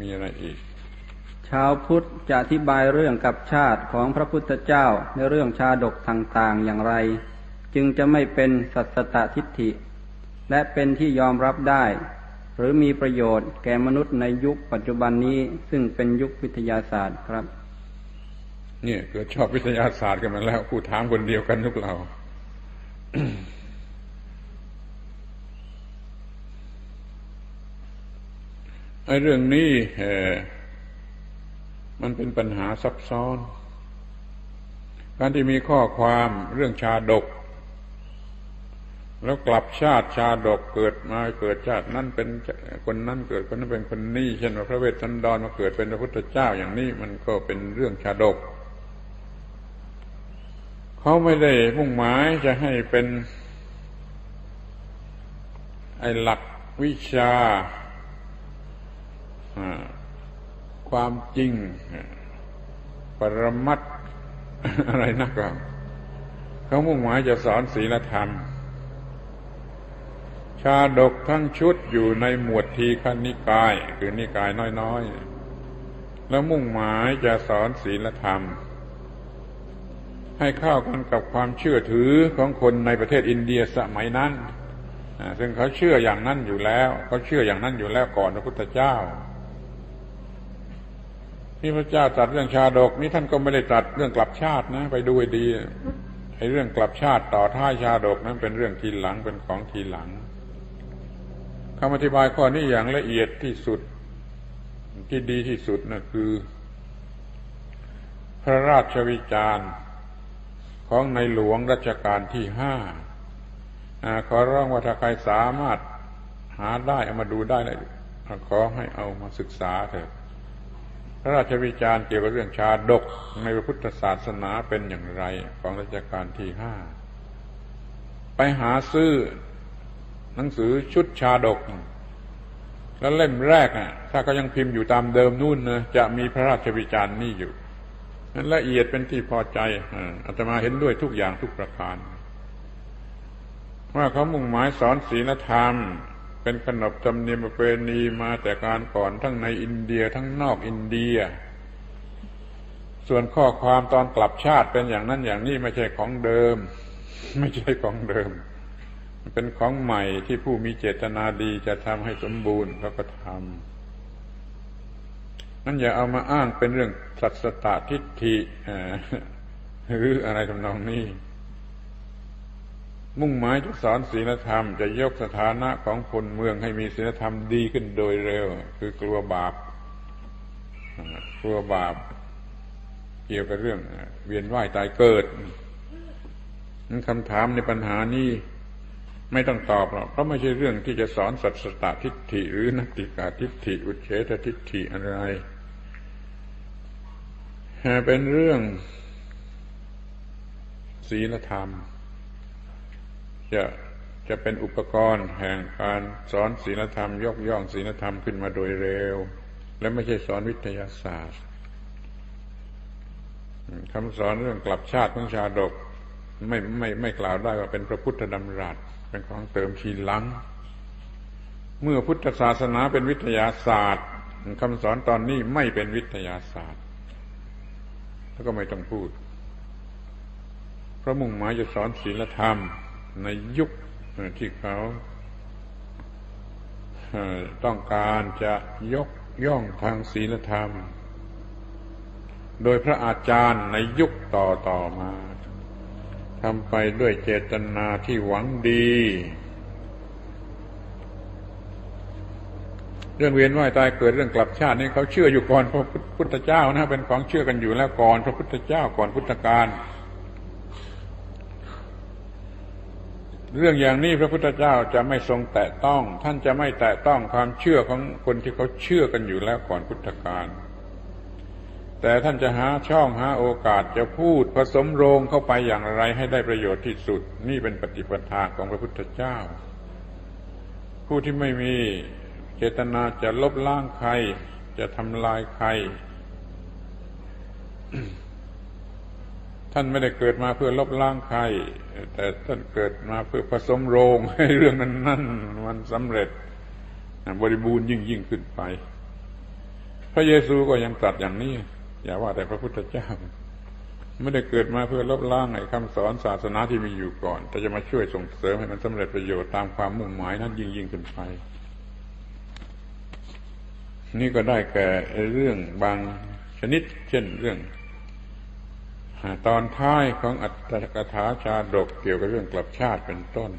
มีอะไรอีก ชาวพุทธจะอธิบายเรื่องกับชาติของพระพุทธเจ้าในเรื่องชาดกต่างๆอย่างไร จึงจะไม่เป็นสัตตทิฏฐิ และเป็นที่ยอมรับได้ หรือมีประโยชน์แก่มนุษย์ในยุคปัจจุบันนี้ซึ่งเป็นยุควิทยาศาสตร์ครับ เนี่ยเกิดชอบวิทยาศาสตร์กันมาแล้วผู้ถามคนเดียวกันทุกเรา ไอ้เรื่องนี้มันเป็นปัญหาซับซ้อน การที่มีข้อความเรื่องชาดก แล้วกลับชาติชาดกเกิดมาเกิดชาตินั่นเป็นคนนั้นเกิดคนนั้นเป็นคนนี้เช่นว่าพระเวสสันดรมาเกิดเป็นพระพุทธเจ้าอย่างนี้มันก็เป็นเรื่องชาดก เขาไม่ได้มุ่งหมายจะให้เป็น ไอ้หลักวิชา ความจริง ปรมัตอะไรนักก็เขามุ่งหมายจะสอนศีลธรรม ชาดกทั้งชุดอยู่ในหมวดทีคนิกาย คือนิกายน้อยๆ แล้วมุ่งหมายจะสอนศีลธรรม ให้เข้ากันกับความเชื่อถือของคนในประเทศอินเดียสมัยนั้นซึ่งเขาเชื่ออย่างนั้นอยู่แล้วเขาเชื่ออย่างนั้นอยู่แล้วก่อนพระพุทธเจ้า ที่พระเจ้าตรัสเรื่องชาดกนี่ท่านก็ไม่ได้ตรัสเรื่องกลับชาตินะ ไปดูให้ดีไอ้เรื่องกลับชาติต่อท้ายชาดกนั้นเป็นเรื่องทีหลังเป็นของทีหลังคำอธิบายข้อนี้อย่างละเอียดที่สุดที่ดีที่สุดนะคือ พระราชวิจารณ์ของในหลวงรัชกาลที่ห้าขอร้องว่าถ้าใครสามารถหาได้เอามาดูได้เลยขอให้เอามาศึกษาเถอะ ระราชวิจารณ์เกี่ยวกับเรื่องชาดกในพระพุทธศาสนาเป็นอย่างไรของรัชกาลที่ห้าไปหาซื้อหนังสือชุดชาดก แล้วเล่มแรกอะ ถ้าก็ยังพิมพ์อยู่ตามเดิมนู่นนะจะมีพระราชวิจารณ์นี่อยู่นั้นละเอียดเป็นที่พอใจอาตมาเห็นด้วยทุกอย่างทุกประการว่าเขามุ่งหมายสอนศีลธรรม เป็นขนบธรรมเนียมประเพณีมาแต่การก่อนทั้งในอินเดียทั้งนอกอินเดีย ส่วนข้อความตอนกลับชาติเป็นอย่างนั้นอย่างนี้ไม่ใช่ของเดิม ไม่ใช่ของเดิม เป็นของใหม่ที่ผู้มีเจตนาดีจะทำให้สมบูรณ์เขาก็ทำนั่นอย่าเอามาอ้างเป็นเรื่องสัตสตทิฏฐิหรืออะไรทำนองนี้ มุ่งหมายจะสอนศีลธรรม จะยกสถานะของคนเมืองให้มีศีลธรรมดีขึ้นโดยเร็ว คือกลัวบาปกลัวบาป เกี่ยวกับเรื่องเวียนว่ายตายเกิดนั้นคำถามในปัญหานี้ไม่ต้องตอบหรอกเพราะไม่ใช่เรื่องที่จะสอนสัตสตทิฏฐิ หรือนักติกาทิฏฐิ อุเฉตทิฏฐิอะไร เป็นเรื่องศีลธรรม จะจะเป็นอุปกรณ์แห่งการสอนศีลธรรม ยกย่องศีลธรรมขึ้นมาโดยเร็ว และไม่ใช่สอนวิทยาศาสตร์คำสอนเรื่องกลับชาติของชาดกไม่ไม่ไม่กล่าวได้ว่าเป็นพระพุทธดำรัสเป็นของเติมชีหลัง เมื่อพุทธศาสนาเป็นวิทยาศาสตร์คำสอนตอนนี้ไม่เป็นวิทยาศาสตร์ แล้วก็ไม่ต้องพูด เพราะมุ่งหมายจะสอนศีลธรรม ในยุคที่เขาต้องการจะยกย่องทางศีลธรรม โดยพระอาจารย์ในยุคต่อต่อมาทำไปด้วยเจตนาที่หวังดี เรื่องเวียนว่ายตายเกิดเรื่องกลับชาตินี่เขาเชื่ออยู่ก่อนพระพุทธเจ้านะเป็นของเชื่อกันอยู่แล้วก่อนพระพุทธเจ้าก่อนพุทธกาล เรื่องอย่างนี้พระพุทธเจ้าจะไม่ทรงแตะต้อง ท่านจะไม่แตะต้องความเชื่อของคนที่เขาเชื่อกันอยู่แล้วก่อนพุทธกาลแต่ท่านจะหาช่องหาโอกาสจะพูดผสมโรงเข้าไปอย่างไรให้ได้ประโยชน์ที่สุด นี่เป็นปฏิปทาของพระพุทธเจ้า ผู้ที่ไม่มีเจตนาจะลบล้างใคร จะทำลายใคร ท่านไม่ได้เกิดมาเพื่อลบล้างใคร แต่ท่านเกิดมาเพื่อผสมโรงให้เรื่องนั้นนั่นมันสำเร็จ บริบูรณ์ยิ่งยิ่งขึ้นไป พระเยซูก็ยังตรัสอย่างนี้ อย่าว่าแต่พระพุทธเจ้า ไม่ได้เกิดมาเพื่อลบล้างไอ้คำสอนศาสนาที่มีอยู่ก่อน แต่จะมาช่วยส่งเสริมให้มันสำเร็จประโยชน์ตามความมุ่งหมายนั้นยิ่งยิ่งขึ้นไป นี่ก็ได้แก่เรื่องบางชนิด เช่นเรื่อง ตอนท้ายของอัตถกถาชาดกเกี่ยวกับเรื่องกลับชาติเป็นต้น